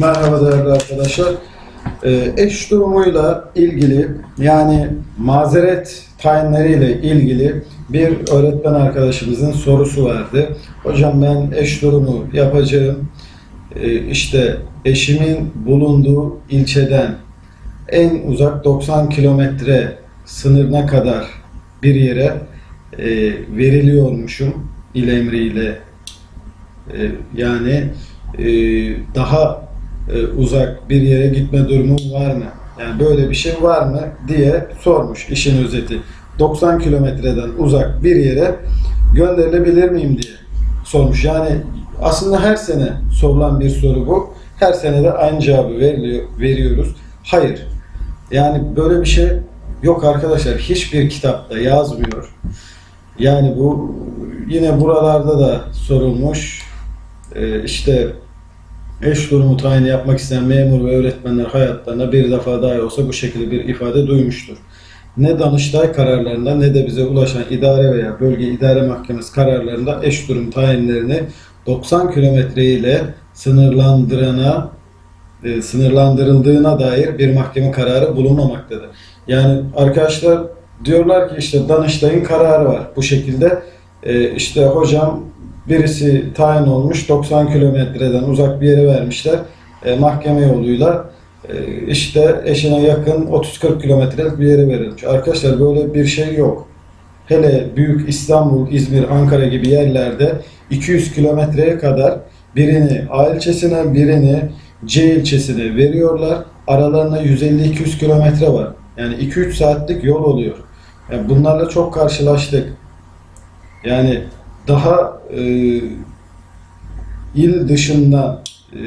Merhaba değerli arkadaşlar. Ee, eş durumuyla ilgili yani mazeret tayinleriyle ilgili bir öğretmen arkadaşımızın sorusu vardı. Hocam ben eş durumu yapacağım. Ee, işte eşimin bulunduğu ilçeden en uzak 90 kilometre sınırına kadar bir yere e, veriliyormuşum il emriyle e, yani e, daha e, uzak bir yere gitme durumu var mı? Yani böyle bir şey var mı diye sormuş işin özeti. 90 kilometreden uzak bir yere gönderilebilir miyim diye sormuş. Yani aslında her sene sorulan bir soru bu. Her sene de aynı cevabı veriliyor, veriyoruz. Hayır. Yani böyle bir şey yok arkadaşlar. Hiçbir kitapta yazmıyor. Yani bu yine buralarda da sorulmuş. Ee, işte eş durumu tayini yapmak isteyen memur ve öğretmenler hayatlarına bir defa daha olsa bu şekilde bir ifade duymuştur. Ne Danıştay kararlarında ne de bize ulaşan idare veya bölge idare mahkemesi kararlarında eş durum tayinlerini 90 kilometre ile sınırlandırana e, sınırlandırıldığına dair bir mahkeme kararı bulunmamaktadır. Yani arkadaşlar diyorlar ki işte Danıştay'ın kararı var bu şekilde. E, işte hocam birisi tayin olmuş 90 kilometreden uzak bir yere vermişler e, mahkeme yoluyla e, işte eşine yakın 30-40 kilometrelik bir yere verilmiş. Arkadaşlar böyle bir şey yok. Hele büyük İstanbul, İzmir, Ankara gibi yerlerde 200 kilometreye kadar birini A ilçesine, birini C ilçesine veriyorlar. Aralarında 150-200 kilometre var. Yani 2-3 saatlik yol oluyor. Yani bunlarla çok karşılaştık. Yani daha e, il dışında e,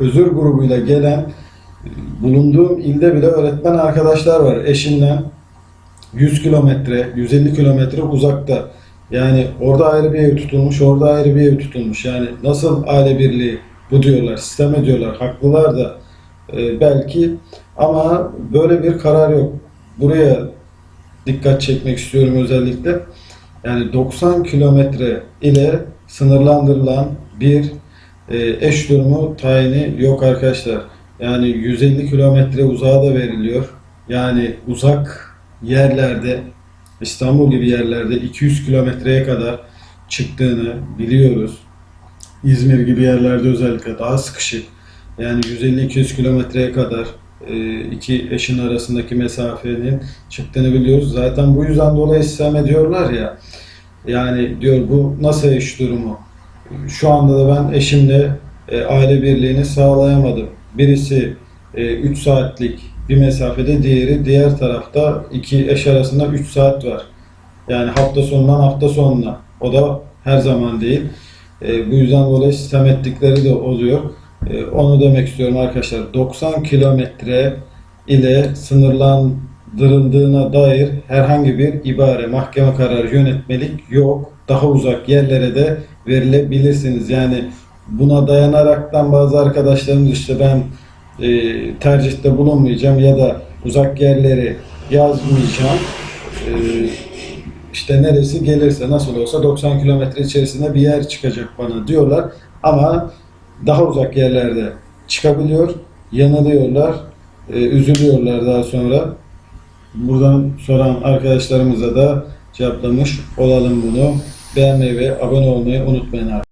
özür grubuyla gelen e, bulunduğum ilde bile öğretmen arkadaşlar var. Eşinden 100 kilometre, 150 kilometre uzakta. Yani orada ayrı bir ev tutulmuş, orada ayrı bir ev tutulmuş. Yani nasıl aile birliği bu diyorlar, sistem ediyorlar. Haklılar da e, belki ama böyle bir karar yok. Buraya dikkat çekmek istiyorum özellikle. Yani 90 kilometre ile sınırlandırılan bir e, eş durumu tayini yok arkadaşlar. Yani 150 kilometre uzağa da veriliyor. Yani uzak yerlerde İstanbul gibi yerlerde 200 kilometreye kadar çıktığını biliyoruz. İzmir gibi yerlerde özellikle daha sıkışık. Yani 150-200 kilometreye kadar iki eşin arasındaki mesafenin çıktığını biliyoruz. Zaten bu yüzden dolayı sistem ediyorlar ya. Yani diyor bu nasıl eş durumu? Şu anda da ben eşimle e, aile birliğini sağlayamadım. Birisi 3 saatlik bir mesafede, diğeri diğer tarafta iki eş arasında 3 saat var. Yani hafta sonundan hafta sonuna. O da her zaman değil. E, bu yüzden dolayı sistem ettikleri de oluyor. E, onu demek istiyorum arkadaşlar. 90 kilometre ile sınırlandırıldığına dair herhangi bir ibare, mahkeme kararı, yönetmelik yok. Daha uzak yerlere de verilebilirsiniz. Yani buna dayanaraktan bazı arkadaşlarımız işte ben e, tercihte bulunmayacağım ya da uzak yerleri yazmayacağım. E, işte neresi gelirse nasıl olsa 90 kilometre içerisinde bir yer çıkacak bana diyorlar. Ama daha uzak yerlerde çıkabiliyor, yanılıyorlar, e, üzülüyorlar daha sonra. Buradan soran arkadaşlarımıza da cevaplamış olalım bunu. Beğenmeyi ve abone olmayı unutmayın.